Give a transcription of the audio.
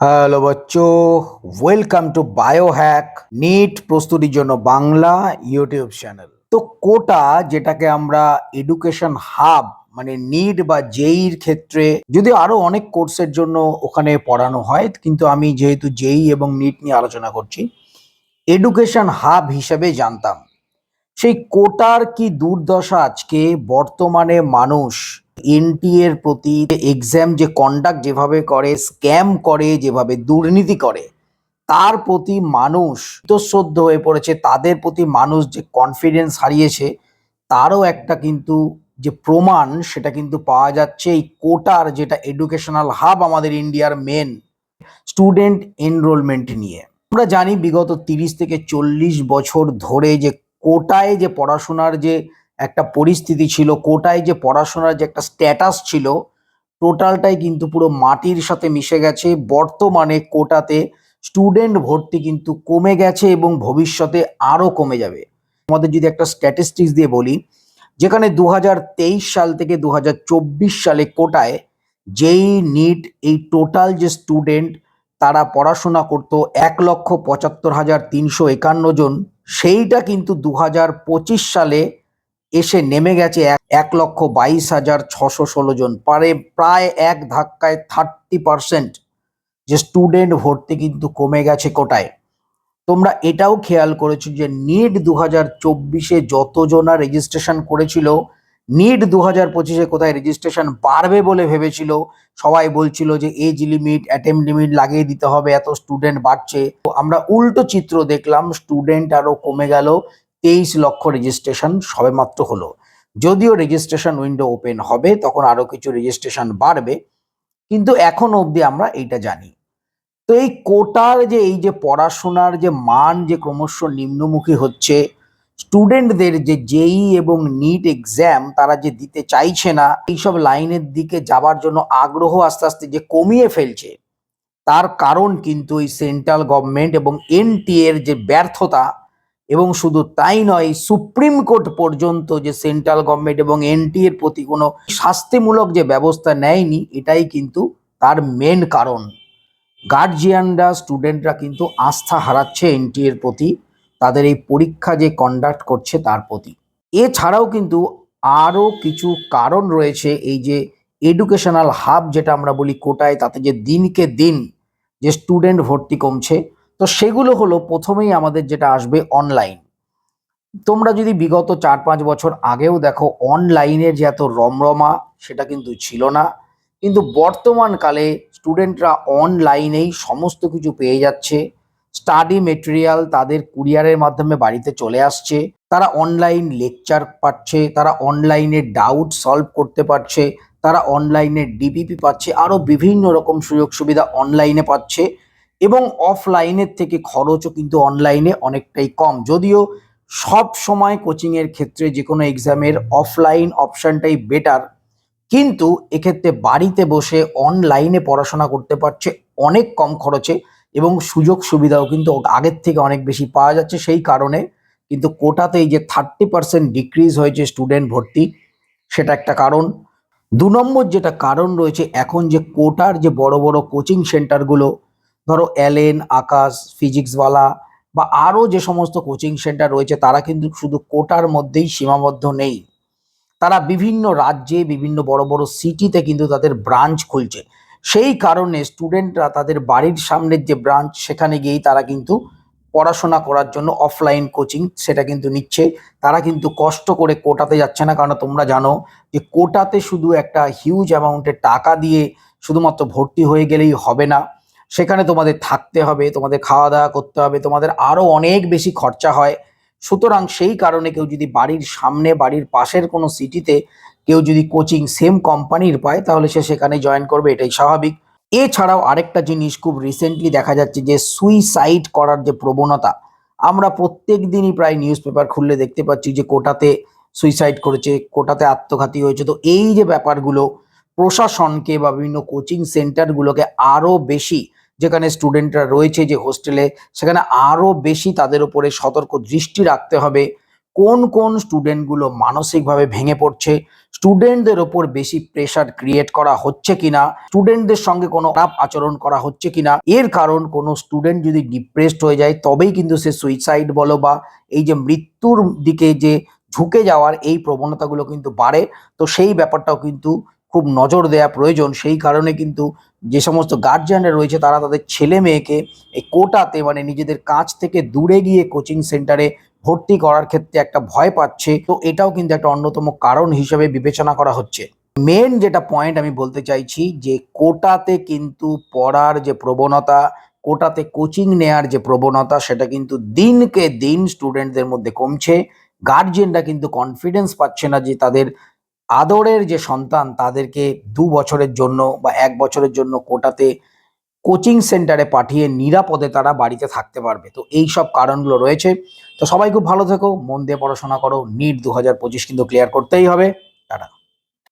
Hello বচ্চো welcome to Biohack NEET প্রস্তুতির জন্য বাংলা ইউটিউব চ্যানেল তো কোটা যেটাকে আমরা এডুকেশন হাব মানে নিট বা জেইর ক্ষেত্রে যদি আরও অনেক কোর্সের জন্য ওখানে পড়ানো হয়, কিন্তু আমি যেহেতু জেই এবং নিট নিয়ে আলোচনা করছি এডুকেশন হাব হিসেবে জানতাম। সেই কোটার কি দুর্দশা আজকে? বর্তমানে মানুষ এনটি এর প্রতি এক্সাম যে কন্ডাক্ট যেভাবে করে স্ক্যাম করে, যেভাবে দুর্নীতি করে, তার প্রতি মানুষ ইতঃসদ্য হয়ে পড়েছে, তাদের প্রতি মানুষ যে কনফিডেন্স হারিয়েছে, তারও একটা কিন্তু যে প্রমাণ সেটা কিন্তু পাওয়া যাচ্ছে। এই কোটার যেটা এডুকেশনাল হাব আমাদের ইন্ডিয়ার মেন স্টুডেন্ট এনরোলমেন্ট নিয়ে। আমরা জানি বিগত তিরিশ থেকে চল্লিশ বছর ধরে যে কোটায় যে পড়াশোনার যে একটা পরিস্থিতি ছিল, কোটায় যে পড়াশোনার যে একটা স্ট্যাটাস ছিল টোটালটাই কিন্তু পুরো মাটির সাথে মিশে গেছে। বর্তমানে কোটাতে স্টুডেন্ট ভর্তি কিন্তু কমে গেছে এবং ভবিষ্যতে আরও কমে যাবে। আমাদের যদি একটা স্ট্যাটিস্টিক্স দিয়ে বলি, যেখানে দু হাজার তেইশ সাল থেকে দু হাজার চব্বিশ সালে কোটায় যেই নিট এই টোটাল যে স্টুডেন্ট তারা পড়াশোনা করতো এক লক্ষ পঁচাত্তর হাজার তিনশো একান্ন জন, সেইটা কিন্তু দু সালে এসে নেমে গেছে এক লক্ষ বাইশ হাজার ছশো ষোলো জন। পারে প্রায় এক ধাক্কায় থার্টি পার্সেন্ট যে স্টুডেন্ট ভর্তি কিন্তু কমে গেছে কোটায়। তোমরা এটাও খেয়াল করেছ যে নিট দু হাজার চব্বিশে যতজনা রেজিস্ট্রেশন করেছিল নিট দু হাজার পঁচিশে কোথায় রেজিস্ট্রেশন বাড়বে বলে ভেবেছিল, সবাই বলছিল যে এজ লিমিট অ্যাটেম্প লিমিট লাগিয়ে দিতে হবে, এত স্টুডেন্ট বাড়ছে। তো আমরা উল্টো চিত্র দেখলাম স্টুডেন্ট আরও কমে গেল তেইশ লক্ষ রেজিস্ট্রেশন সবেমাত্র হলো। যদিও রেজিস্ট্রেশন উইন্ডো ওপেন হবে, তখন আরও কিছু রেজিস্ট্রেশন বাড়বে, কিন্তু এখন অবধি আমরা এইটা জানি। তো এই কোটার যে, এই যে পড়াশোনার যে মান যে ক্রমশ নিম্নমুখী হচ্ছে স্টুডেন্টদের যে জেই এবং নিট এক্সাম তারা যে দিতে চাইছে না, এইসব লাইনের দিকে যাবার জন্য আগ্রহ আস্তে আস্তে যে কমিয়ে ফেলছে, তার কারণ কিন্তু এই সেন্ট্রাল গভর্নমেন্ট এবং এনটি এর যে ব্যর্থতা এবং শুধু তাই নয়, সুপ্রিম কোর্ট পর্যন্ত যে সেন্ট্রাল গভর্নমেন্ট এবং এনটি এর প্রতি কোনো শাস্তিমূলক যে ব্যবস্থা নেয়নি, এটাই কিন্তু তার মেন কারণ। গার্জিয়ানরা স্টুডেন্টরা কিন্তু আস্থা হারাচ্ছে এনটি এর প্রতি, তাদের এই পরীক্ষা যে কন্ডাক্ট করছে তার প্রতি। এছাড়াও কিন্তু আরও কিছু কারণ রয়েছে, এই যে এডুকেশনাল হাব যেটা আমরা বলি কোটায়, তাতে যে দিনকে দিন যে স্টুডেন্ট ভর্তি কমছে তো সেগুলো হলো প্রথমেই আমাদের যেটা আসবে অনলাইন তোমরা যদি বিগত চার পাঁচ বছর আগেও দেখো অনলাইনের যে এত রমরমা, সেটা কিন্তু ছিল না। কিন্তু বর্তমানকালে স্টুডেন্টরা অনলাইনেই সমস্ত কিছু পেয়ে যাচ্ছে। স্টাডি মেটেরিয়াল তাদের কুরিয়ারের মাধ্যমে বাড়িতে চলে আসছে। তারা অনলাইন লেকচার পাচ্ছে, তারা অনলাইনে ডাউট সলভ করতে পারছে, তারা অনলাইনে ডিপিপি পাচ্ছে আরও বিভিন্ন রকম সুযোগ সুবিধা অনলাইনে পাচ্ছে। এবং অফলাইনের থেকে খরচও কিন্তু অনলাইনে অনেকটাই কম। যদিও সব সময় কোচিংয়ের ক্ষেত্রে যে কোনো এক্সামের অফলাইন অপশানটাই বেটার কিন্তু এক্ষেত্রে বাড়িতে বসে অনলাইনে পড়াশোনা করতে পারছে অনেক কম খরচে এবং সুযোগ সুবিধাও কিন্তু আগের থেকে অনেক বেশি পাওয়া যাচ্ছে। সেই কারণে কিন্তু কোটাতে এই যে থার্টি পার্সেন্ট ডিক্রিজ হয়েছে স্টুডেন্ট ভর্তি, সেটা একটা কারণ। দু নম্বর যেটা কারণ রয়েছে, এখন যে কোটার যে বড় বড় কোচিং সেন্টারগুলো ধরো অ্যালেন, আকাশ, ফিজিক্সওয়ালা বা আরও যে সমস্ত কোচিং সেন্টার রয়েছে, তারা কিন্তু শুধু কোটার মধ্যেই সীমাবদ্ধ নেই। তারা বিভিন্ন রাজ্যে, বিভিন্ন বড় বড় সিটিতে কিন্তু তাদের ব্রাঞ্চ খুলছে। সেই কারণে স্টুডেন্টরা তাদের বাড়ির সামনের যে ব্রাঞ্চ, সেখানে গিয়েই তারা কিন্তু পড়াশোনা করার জন্য অফলাইন কোচিং সেটা কিন্তু নিচ্ছে। তারা কিন্তু কষ্ট করে কোটাতে যাচ্ছে না, কারণ তোমরা জানো যে কোটাতে শুধু একটা হিউজ অ্যামাউন্টের টাকা দিয়ে শুধুমাত্র ভর্তি হয়ে গেলেই হবে না। সেখানে তোমাদের থাকতে হবে, তোমাদের খাওয়া দাওয়া করতে হবে, তোমাদের আরও অনেক বেশি খরচা হয়। সুতরাং সেই কারণে কেউ যদি বাড়ির সামনে, বাড়ির পাশের কোনো সিটিতে কেউ যদি কোচিং সেম কোম্পানির পায়, তাহলে সে সেখানে জয়েন করবে, এটাই স্বাভাবিক। এছাড়াও আরেকটা জিনিস খুব রিসেন্টলি দেখা যাচ্ছে যে সুইসাইড করার যে প্রবণতা, আমরা প্রত্যেক দিনই প্রায় নিউজ পেপার খুললে দেখতে পাচ্ছি যে, কোটাতে সুইসাইড করেছে, কোটাতে আত্মঘাতী হয়েছে। তো এই যে ব্যাপারগুলো, প্রশাসনকে বা বিভিন্ন কোচিং সেন্টারগুলোকে আরও বেশি যেখানে স্টুডেন্টরা রয়েছে যে হোস্টেলে সেখানে আরও বেশি তাদের উপরে সতর্ক দৃষ্টি রাখতে হবে। কোন কোন স্টুডেন্টগুলো মানসিকভাবে ভেঙে পড়ছে? স্টুডেন্টদের ওপর বেশি প্রেশার ক্রিয়েট করা হচ্ছে কিনা? স্টুডেন্টদের সঙ্গে কোনো খারাপ আচরণ করা হচ্ছে কিনা? এর কারণ কোনো স্টুডেন্ট যদি ডিপ্রেসড হয়ে যায়, তবেই কিন্তু সে সুইসাইড বলো বা এই যে মৃত্যুর দিকে যে ঝুঁকে যাওয়ার এই প্রবণতাগুলো কিন্তু বাড়ে। তো সেই ব্যাপারটাও কিন্তু খুব নজর দেওয়া প্রয়োজন। সেই কারণে কিন্তু যে সমস্ত গার্জিয়ানরা রয়েছে, তারা তাদের ছেলে মেয়েকে এই কোটাতে মানে নিজেদের কাছ থেকে দূরে গিয়ে কোচিং সেন্টারে ভর্তি করার ক্ষেত্রে একটা ভয় পাচ্ছে। তো এটাও কিন্তু একটা অন্যতম কারণ হিসেবে বিবেচনা করা হচ্ছে। মেন যেটা পয়েন্ট আমি বলতে চাইছি, যে কোটাতে কিন্তু পড়ার যে প্রবণতা, কোটাতে কোচিং নেয়ার যে প্রবণতা, সেটা কিন্তু দিনকে দিন স্টুডেন্টদের মধ্যে কমছে। গার্জিয়ানরা কিন্তু কনফিডেন্স পাচ্ছে না যে তাদের আদরের যে সন্তান, তাদেরকে দু বছরের জন্য বা এক বছরের জন্য কোটাতে কোচিং সেন্টারে পাঠিয়ে নিরাপদে তারা বাড়িতে থাকতে পারবে। তো এই সব কারণগুলো রয়েছে। তো সবাই খুব ভালো থেকো, মন দিয়ে পড়াশোনা করো, নিট দু হাজার পঁচিশ কিন্তু ক্লিয়ার করতেই হবে।